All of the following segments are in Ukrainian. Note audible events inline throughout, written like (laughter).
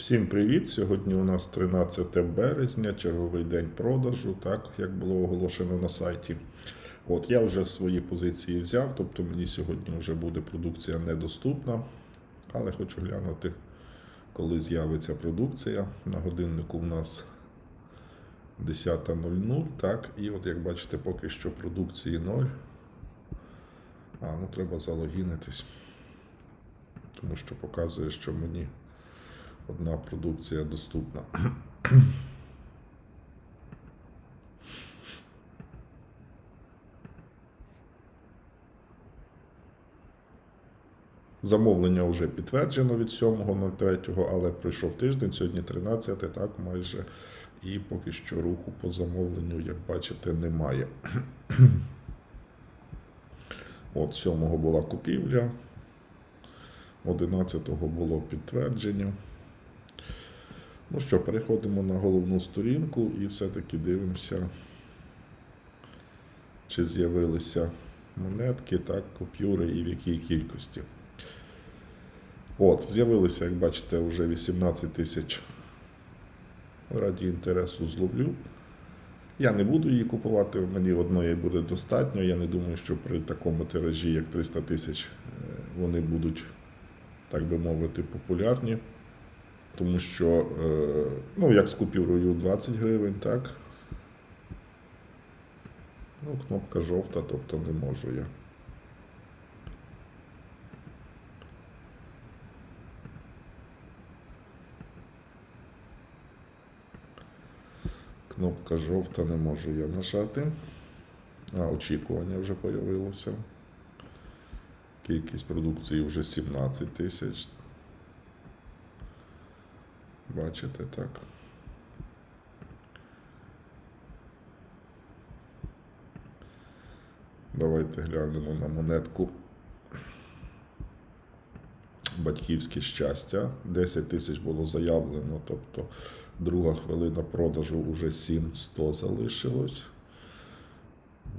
Всім привіт! Сьогодні у нас 13 березня, черговий день продажу, так як було оголошено на сайті. От я вже свої позиції взяв, тобто мені сьогодні вже буде продукція недоступна, але хочу глянути, коли з'явиться продукція. На годиннику в нас 10.00, так, і от як бачите, поки що продукції 0. А, ну треба залогінитись, тому що показує, що мені одна продукція доступна. Замовлення вже підтверджено від 7.03, але пройшов тиждень, сьогодні 13, так майже. І поки що руху по замовленню, як бачите, немає. От 7 була купівля, 11 було підтвердження. Ну що, переходимо на головну сторінку і все-таки дивимося, чи з'явилися монетки, так, купюри і в якій кількості. От, з'явилися, як бачите, вже 18 тисяч. Раді інтересу зловлю. Я не буду її купувати, мені одної буде достатньо. Я не думаю, що при такому тиражі, як 300 тисяч, е, вони будуть, так би мовити, популярні. Тому що, е, ну, як з купюрою 20 гривень, так. Ну, кнопка жовта, тобто не можу я. Кнопка жовта, не можу я нажати. А, очікування вже появилося. Кількість продукції вже 17 тисяч. Бачите, так. Давайте глянемо на монетку. Батьківське щастя. 10 тисяч було заявлено, тобто друга хвилина продажу вже 7100 залишилось.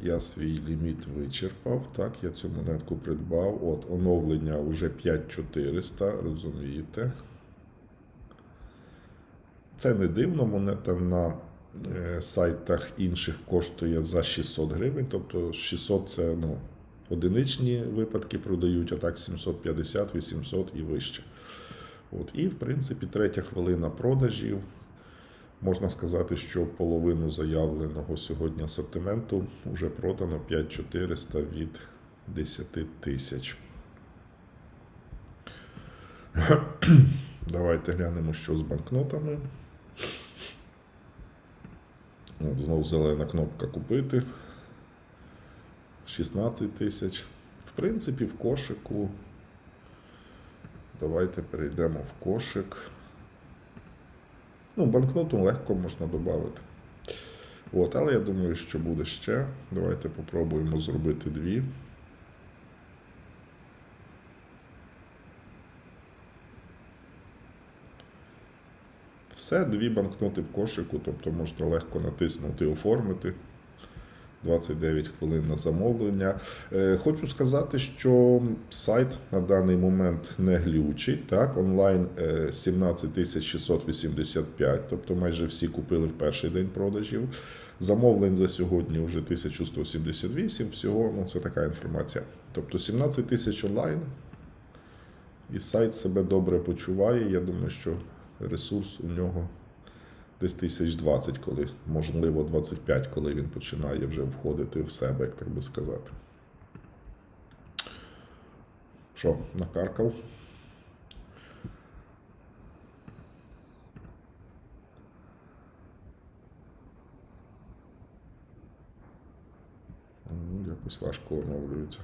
Я свій ліміт вичерпав. Так, я цю монетку придбав. От, оновлення вже 5400, розумієте? Це не дивно, монета на е, сайтах інших коштує за 600 гривень. Тобто 600 це ну, одиничні випадки продають, а так 750, 800 і вище. От, і, в принципі, третя хвилина продажів. Можна сказати, що половину заявленого сьогодні асортименту вже продано 5400 від 10 тисяч. Давайте глянемо, що з банкнотами. Знову зелена кнопка купити. 16 тисяч. В принципі, в кошику. Давайте перейдемо в кошик. Ну, банкноту легко можна додати. От, але я думаю, що буде ще. Давайте попробуємо зробити дві. Все, дві банкноти в кошику, тобто можна легко натиснути оформити. 29 хвилин на замовлення. Е, Хочу сказати, що сайт на даний момент не глючить. Так, онлайн е, 17 685, тобто майже всі купили в перший день продажів. Замовлень за сьогодні вже 1178. Всього ну це така інформація. Тобто 17 тисяч онлайн. І сайт себе добре почуває. Я думаю, що ресурс у нього десь тисяч 20, коли, можливо, 25, коли він починає вже входити в себе, як так би сказати. Що, накаркав? Ну, Якось важко оновлюється.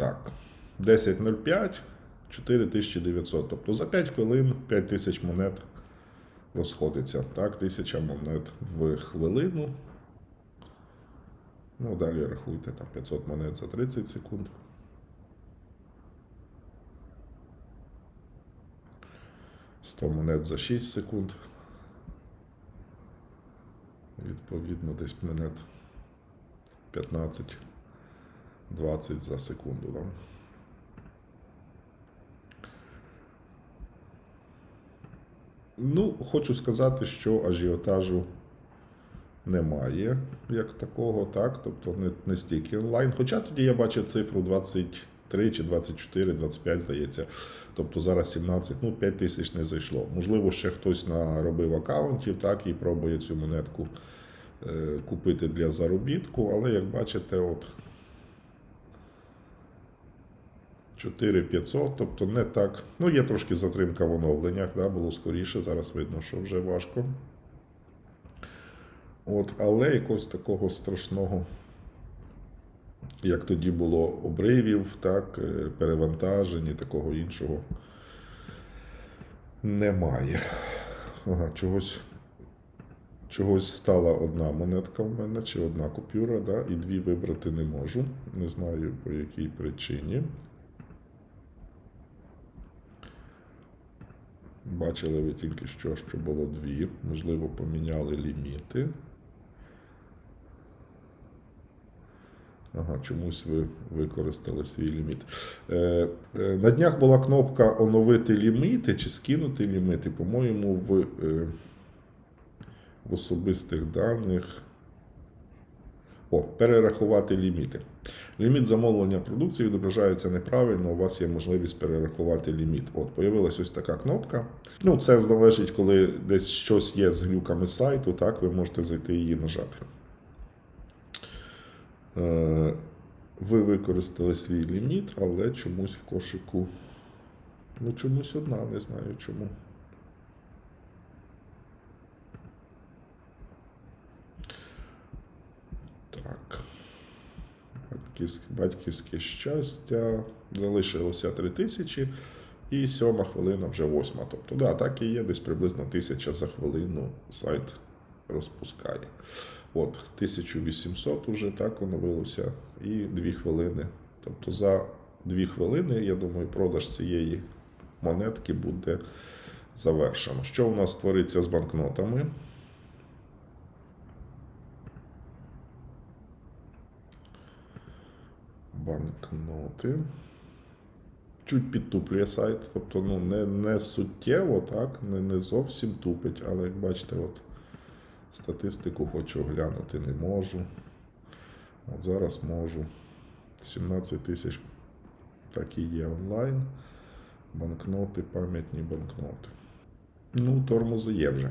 Так, 10.05, 4900. Тобто за 5 хвилин 5000 монет розходиться. Так, 1000 монет в хвилину. Ну, далі рахуйте, там 500 монет за 30 секунд. Сто монет за 6 секунд. відповідно, десь монет 15-20 за секунду. Да? Ну, хочу сказати, що ажіотажу немає як такого, так? Тобто не, не стільки онлайн. Хоча тоді я бачив цифру 23 чи 24, 25, здається. Тобто зараз 17, ну 5 тисяч не зайшло. Можливо, ще хтось наробив аккаунтів, так, і пробує цю монетку е, купити для заробітку, але як бачите, от 4500, тобто не так. Ну, є трошки затримка в оновленнях, да, було скоріше, зараз видно, що вже важко. От, але якогось такого страшного, як тоді було обривів, так, е, перевантажень і такого іншого немає. Ага, чогось, чогось стала одна монетка в мене, чи одна купюра, да, і дві вибрати не можу. Не знаю по якій причині. Бачили ви тільки що, що було дві. Можливо, поміняли ліміти. Ага, чомусь ви використали свій ліміт. Е, е, на днях була кнопка оновити ліміти чи скинути ліміти, по-моєму, в, е, в особистих даних. О, перерахувати ліміти. Ліміт замовлення продукції відображається неправильно, у вас є можливість перерахувати ліміт. От, появилась ось така кнопка. Ну, це залежить, коли десь щось є з глюками сайту, так, ви можете зайти її нажати. Е, Ви використали свій ліміт, але чомусь в кошику. Ну, чомусь одна, не знаю чому. Так. Батьківське, щастя. Залишилося 3 тисячі. І сьома хвилина вже восьма. Тобто, да, так і є, десь приблизно тисяча за хвилину сайт розпускає. От, 1800 уже так оновилося, і 2 хвилини. Тобто за 2 хвилини, я думаю, продаж цієї монетки буде завершено. Що у нас твориться з банкнотами? Банкноти. Чуть підтуплює сайт, тобто ну, не, не суттєво, так, не, не зовсім тупить, але як бачите, от статистику хочу оглянути, не можу. От зараз можу. 17 тисяч так і є онлайн. Банкноти, пам'ятні банкноти. Ну, тормози є вже.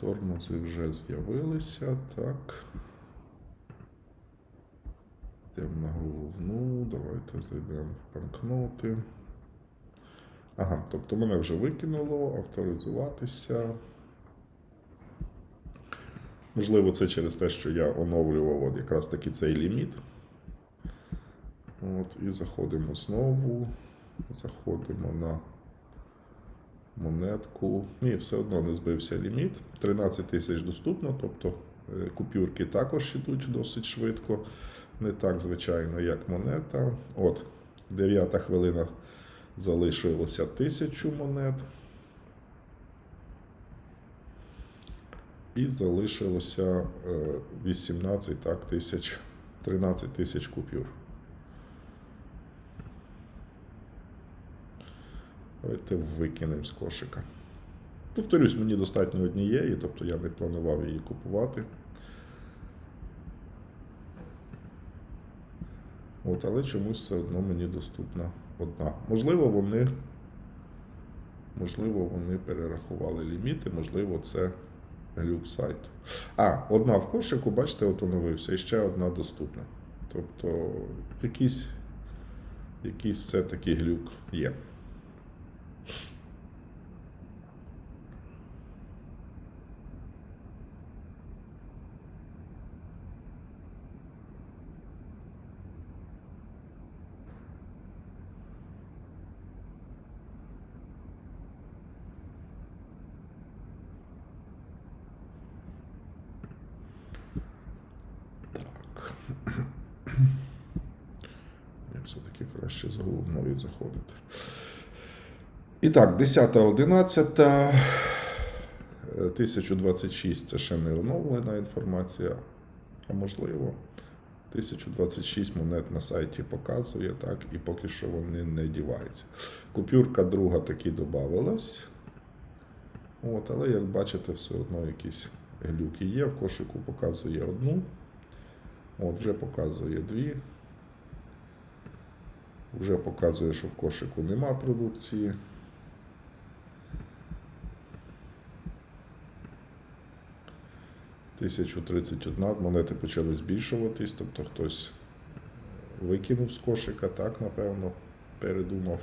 Тормози вже з'явилися, так. Йдемо на головну, давайте зайдемо в банкноти. Ага, тобто мене вже викинуло, авторизуватися. Можливо, це через те, що я оновлював от якраз таки цей ліміт. От, і заходимо знову. Заходимо на монетку. Ні, все одно не збився ліміт. 13 тисяч доступно, тобто е, купюрки також йдуть досить швидко. Не так, звичайно, як монета. От, 9 хвилина залишилося 1000 монет. І залишилося е, 18 так, тисяч, 13 тисяч купюр. Давайте викинемо з кошика. Повторюсь, мені достатньо однієї, тобто я не планував її купувати. От, але чомусь все одно мені доступна одна. Можливо, вони. Можливо, вони перерахували ліміти, можливо, це глюк сайту. А, одна в кошику, бачите, от оновився, і ще одна доступна. Тобто, якийсь, якийсь все-таки глюк є. І так, 10, 11, е, 1026 це ще не оновлена інформація, а можливо. 1026 монет на сайті показує, так, і поки що вони не діваються. Купюрка друга таки додавалась. От, але як бачите, все одно якісь глюки є. В кошику показує одну. От, вже показує дві. Вже показує, що в кошику нема продукції. Тисячу тридцять одна монети почали збільшуватись, тобто хтось викинув з кошика, так, напевно, передумав.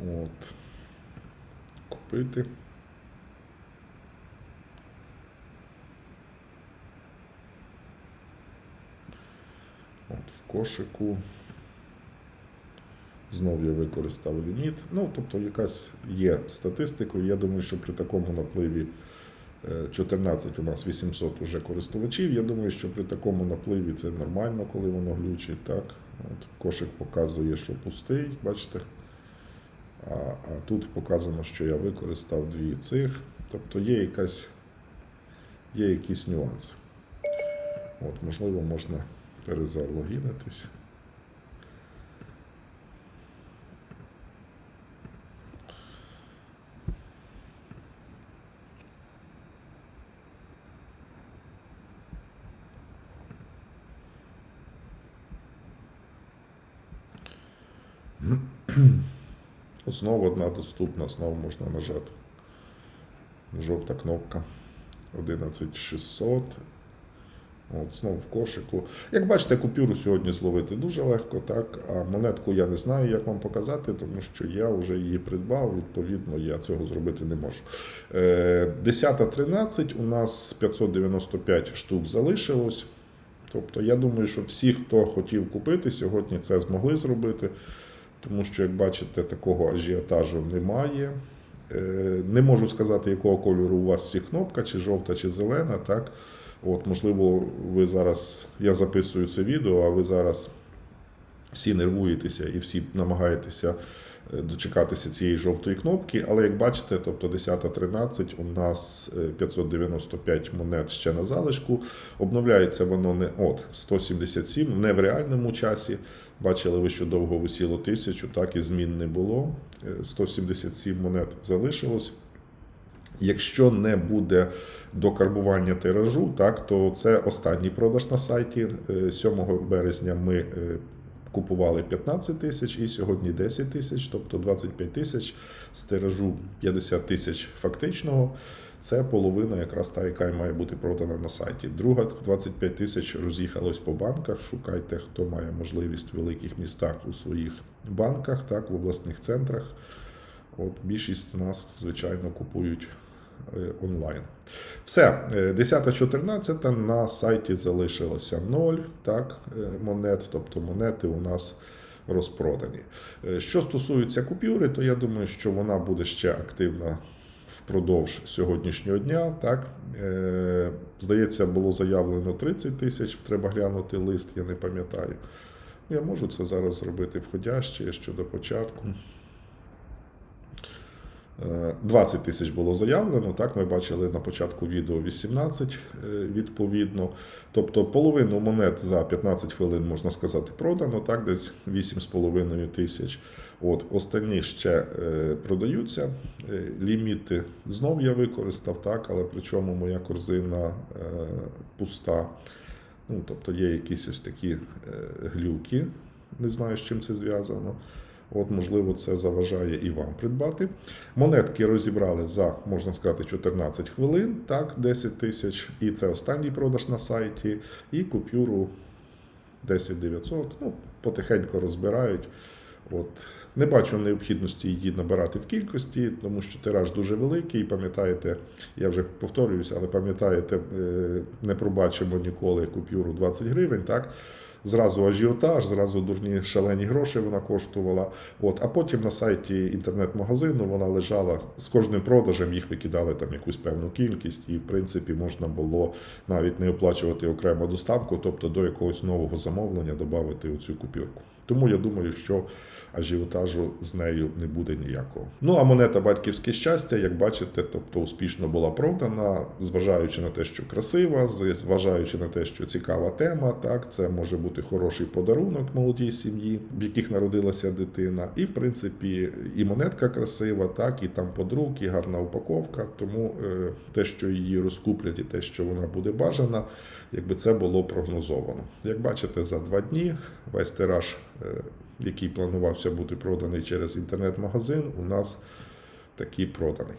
От. Купити. От в кошику. Знов я використав ліміт. Ну, тобто, якась є статистика. Я думаю, що при такому напливі е, 14 у нас 800 уже користувачів. Я думаю, що при такому напливі це нормально, коли воно глючить. Так? От кошик показує, що пустий, бачите. А, а тут показано, що я використав дві цих. Тобто є якась є якісь нюанси. От, можливо, можна перезалогінитись. От (clears throat) Знову одна доступна, знову можна нажати. Жовта кнопка 11600. От, знову в кошику. Як бачите, купюру сьогодні зловити дуже легко, так? А монетку я не знаю, як вам показати, тому що я вже її придбав, відповідно, я цього зробити не можу. Е, 10.13 у нас 595 штук залишилось. Тобто, я думаю, що всі, хто хотів купити, сьогодні це змогли зробити. Тому що, як бачите, такого ажіотажу немає. Е, Не можу сказати, якого кольору у вас всі кнопка, чи жовта, чи зелена. Так? От, можливо, ви зараз, я записую це відео, а ви зараз всі нервуєтеся і всі намагаєтеся е, дочекатися цієї жовтої кнопки. Але як бачите, тобто 10.13 у нас е, 595 монет ще на залишку. Обновляється воно не от 177, не в реальному часі. Бачили ви, що довго висіло тисячу, так і змін не було. Е, 177 монет залишилось. Якщо не буде докарбування тиражу, так, то це останній продаж на сайті. Е, 7 березня ми е, купували 15 тисяч і сьогодні 10 тисяч, тобто 25 тисяч з тиражу 50 тисяч фактичного. Це половина якраз та, яка має бути продана на сайті. Друга 25 тисяч роз'їхалось по банках. Шукайте, хто має можливість в великих містах у своїх банках, так, в обласних центрах. От більшість з нас, звичайно, купують онлайн. Все, е, 10-14 на сайті залишилося 0 так, е, монет, тобто монети у нас розпродані. Е, Що стосується купюри, то я думаю, що вона буде ще активна впродовж сьогоднішнього дня. Так, Е, здається, було заявлено 30 тисяч. Треба глянути лист, я не пам'ятаю. Я можу це зараз зробити входяще щодо початку. Е, 20 тисяч було заявлено, так ми бачили на початку відео 18 е, відповідно. Тобто половину монет за 15 хвилин, можна сказати, продано, так, десь 8,5 тисяч. От, останні ще е, продаються. Е, Ліміти знов я використав, так, але причому моя корзина е, пуста. Ну, тобто є якісь ось такі е, глюки, не знаю, з чим це зв'язано. От, можливо, це заважає і вам придбати. Монетки розібрали за, можна сказати, 14 хвилин, так, 10 тисяч. І це останній продаж на сайті. І купюру 10 900. Ну, потихеньку розбирають. От. Не бачу необхідності її набирати в кількості, тому що тираж дуже великий. Пам'ятаєте, я вже повторююся, але пам'ятаєте, е, не пробачимо ніколи купюру 20 гривень. Так? Зразу ажіотаж, зразу дурні шалені гроші вона коштувала. От, а потім на сайті інтернет-магазину вона лежала з кожним продажем, їх викидали там якусь певну кількість, і в принципі можна було навіть не оплачувати окремо доставку, тобто до якогось нового замовлення додати оцю купюрку. Тому я думаю, що ажіотажу з нею не буде ніякого. Ну а монета батьківське щастя, як бачите, тобто успішно була продана, зважаючи на те, що красива, зважаючи на те, що цікава тема, так це може бути хороший подарунок молодій сім'ї, в яких народилася дитина. І в принципі, і монетка красива, так і там подруг, і гарна упаковка. Тому е, те, що її розкуплять, і те, що вона буде бажана, якби це було прогнозовано. Як бачите, за два дні весь тираж, який планувався бути проданий через інтернет-магазин, у нас такий проданий.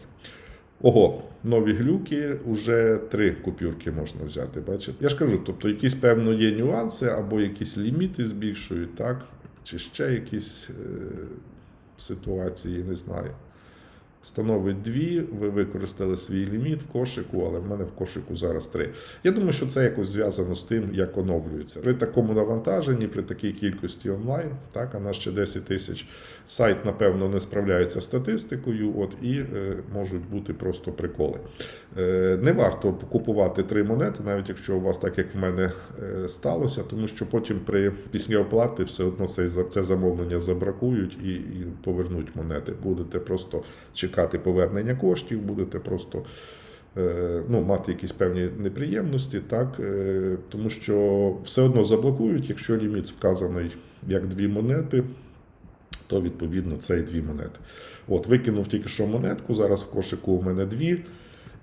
Ого, нові глюки, уже три купюрки можна взяти. Бачите? Я ж кажу, тобто якісь певно є нюанси, або якісь ліміти збільшують, так? Чи ще якісь е, ситуації, не знаю. Становить дві, ви використали свій ліміт в кошику, але в мене в кошику зараз три. Я думаю, що це якось зв'язано з тим, як оновлюється. При такому навантаженні, при такій кількості онлайн, так, а нас ще 10 тисяч, сайт, напевно, не справляється статистикою, от, і е, можуть бути просто приколи. Е, не варто купувати три монети, навіть якщо у вас так, як в мене е, сталося, тому що потім при після оплати все одно цей, це замовлення забракують і, і повернуть монети. Будете просто чекати повернення коштів, будете просто е, ну, мати якісь певні неприємності, так, е, тому що все одно заблокують, якщо ліміт вказаний як дві монети, то відповідно це і дві монети. От, викинув тільки що монетку, зараз в кошику у мене дві,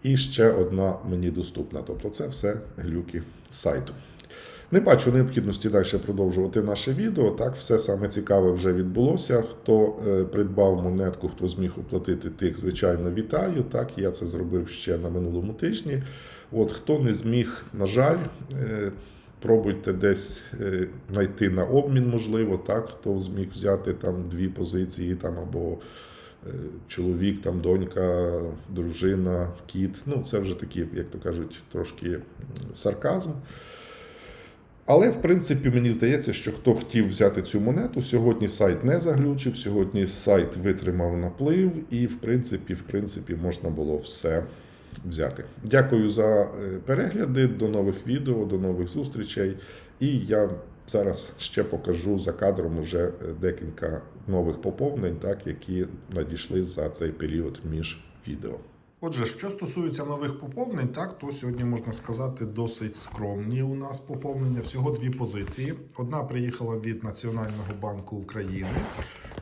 і ще одна мені доступна. Тобто це все глюки сайту. Не бачу необхідності далі продовжувати наше відео. Так, все саме цікаве вже відбулося. Хто е, придбав монетку, хто зміг оплатити тих, звичайно, вітаю. Так, я це зробив ще на минулому тижні. От хто не зміг, на жаль, е, пробуйте десь е, знайти на обмін, можливо, так, хто зміг взяти там дві позиції, там або е, чоловік, там донька, дружина, кіт. Ну, це вже такі, як то кажуть, трошки сарказм. Але в принципі мені здається, що хто хотів взяти цю монету, сьогодні сайт не заглючив, сьогодні сайт витримав наплив, і в принципі, в принципі, можна було все взяти. Дякую за е, перегляди. До нових відео, до нових зустрічей. І я зараз ще покажу за кадром уже е, декілька нових поповнень, так, які надійшли за цей період між відео. Отже, що стосується нових поповнень, так то сьогодні можна сказати досить скромні. У нас поповнення всього дві позиції. Одна приїхала від Національного банку України.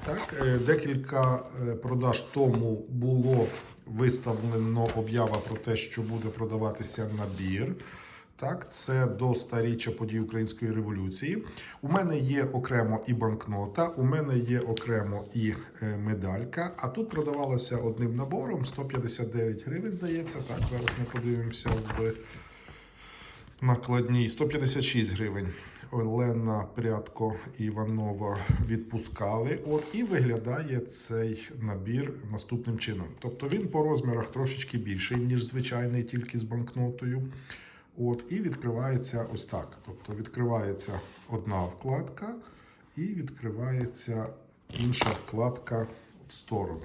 Так, е, декілька е, продаж тому було виставлено об'ява про те, що буде продаватися набір. Так, це до старіччя подій Української революції. У мене є окремо і банкнота, у мене є окремо і е, медалька. А тут продавалося одним набором 159 гривень, здається. Так, зараз ми подивимося в накладній 156 гривень. Олена Прядко Іванова відпускали. От і виглядає цей набір наступним чином. Тобто він по розмірах трошечки більший, ніж звичайний, тільки з банкнотою. От, і відкривається ось так. Тобто відкривається одна вкладка і відкривається інша вкладка в сторону.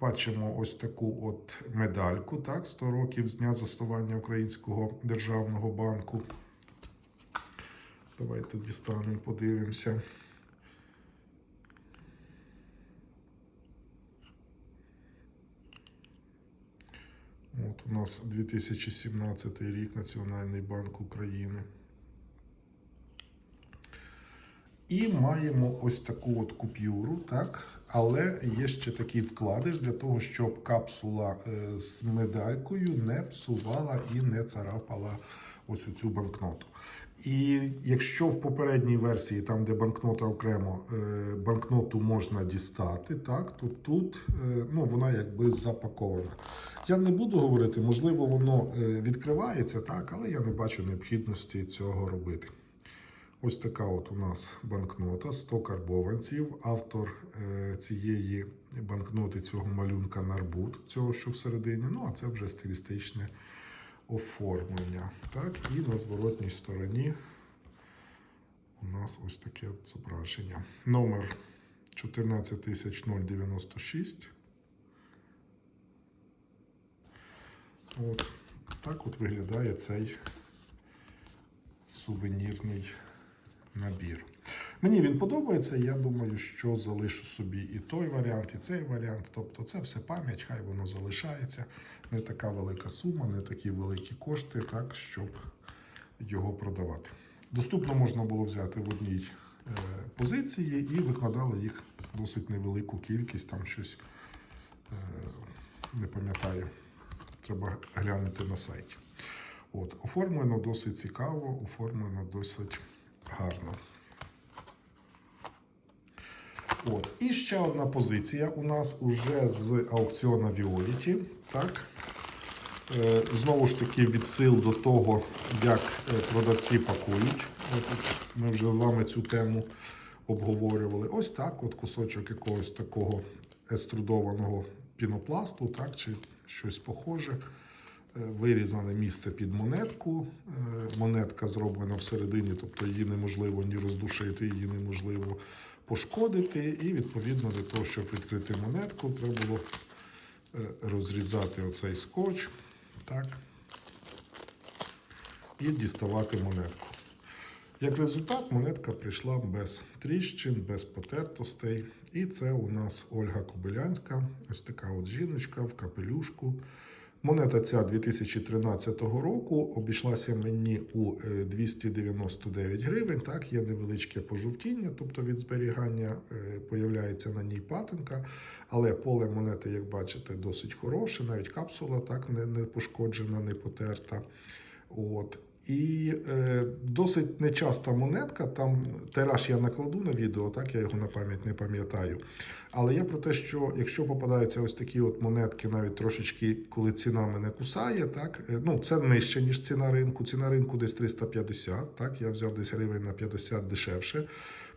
Бачимо ось таку от медальку, так, 100 років з дня заснування Українського державного банку. Давайте дістанемо, подивимося. От у нас 2017 рік Національний банк України. І маємо ось таку от купюру, так? Але є ще такий вкладиш для того, щоб капсула е, з медалькою не псувала і не царапала ось цю банкноту. І якщо в попередній версії, там де банкнота окремо, е, банкноту можна дістати, так, то тут е, ну, вона якби запакована. Я не буду говорити, можливо, воно е, відкривається, так, але я не бачу необхідності цього робити. Ось така от у нас банкнота 100 карбованців. Автор цієї банкноти цього малюнка Нарбут, цього що всередині. Ну, а це вже стилістичне оформлення. Так, і на зворотній стороні у нас ось таке зображення. Номер 14096. От так от виглядає цей сувенірний набір. Мені він подобається. Я думаю, що залишу собі і той варіант, і цей варіант. Тобто, це все пам'ять, хай воно залишається. Не така велика сума, не такі великі кошти, так, щоб його продавати. Доступно можна було взяти в одній е, позиції і викладали їх досить невелику кількість, там щось е, не пам'ятаю. Треба глянути на сайті. От, оформлено досить цікаво, оформлено досить гарно. От. І ще одна позиція у нас уже з аукціона Violet. Так? Е, Знову ж таки, відсил до того, як е, продавці пакують. Ми вже з вами цю тему обговорювали. Ось так, от кусочок якогось такого еструдованого пінопласту, так, чи щось похоже. Е, Вирізане місце під монетку. Монетка зроблена всередині, тобто її неможливо ні роздушити, її неможливо пошкодити. І відповідно для того, щоб відкрити монетку, треба було е, розрізати оцей скотч. Так. І діставати монетку. Як результат, монетка прийшла без тріщин, без потертостей. І це у нас Ольга Кобилянська, ось така от жіночка в капелюшку. Монета ця 2013 року обійшлася мені у е, 299 гривень. Так, є невеличке пожовтіння, тобто від зберігання е, появляється на ній патинка. Але поле монети, як бачите, досить хороше, навіть капсула так не, не пошкоджена, не потерта. От. І е, досить нечаста монетка. Там тираж я накладу на відео, так я його на пам'ять не пам'ятаю. Але я про те, що якщо попадаються ось такі от монетки, навіть трошечки, коли ціна мене кусає, так е, ну це нижче, ніж ціна ринку. Ціна ринку десь 350. Так, я взяв десь гривень на 50 дешевше.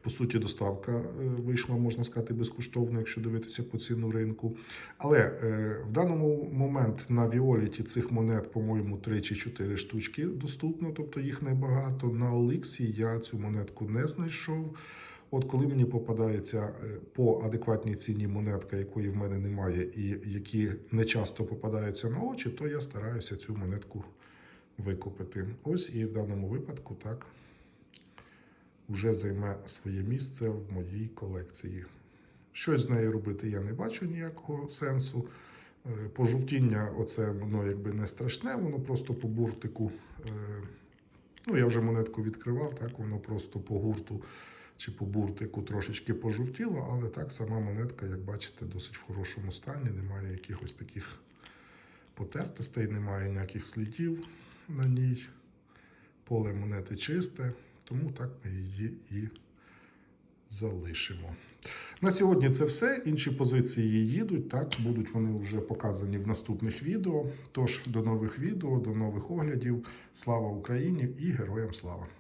По суті, доставка е, вийшла, можна сказати, безкоштовно, якщо дивитися по ціну ринку. Але е, в даному момент на Віоліті цих монет, по-моєму, 3 чи 4 штучки доступно, тобто їх небагато. На Оліксі я цю монетку не знайшов. От коли мені попадається е, по адекватній ціні монетка, якої в мене немає, і які не часто попадаються на очі, то я стараюся цю монетку викупити. Ось і в даному випадку так вже займе своє місце в моїй колекції. Щось з нею робити я не бачу ніякого сенсу. Е, Пожовтіння, оце воно якби не страшне, воно просто по буртику. е, Ну, я вже монетку відкривав, так воно просто по гурту чи по буртику трошечки пожовтіло, але так сама монетка, як бачите, досить в хорошому стані. Немає якихось таких потертостей, немає ніяких слідів на ній. Поле монети чисте, тому так ми її і залишимо. На сьогодні це все. Інші позиції їдуть. Так, будуть вони вже показані в наступних відео. Тож до нових відео, до нових оглядів. Слава Україні і героям слава!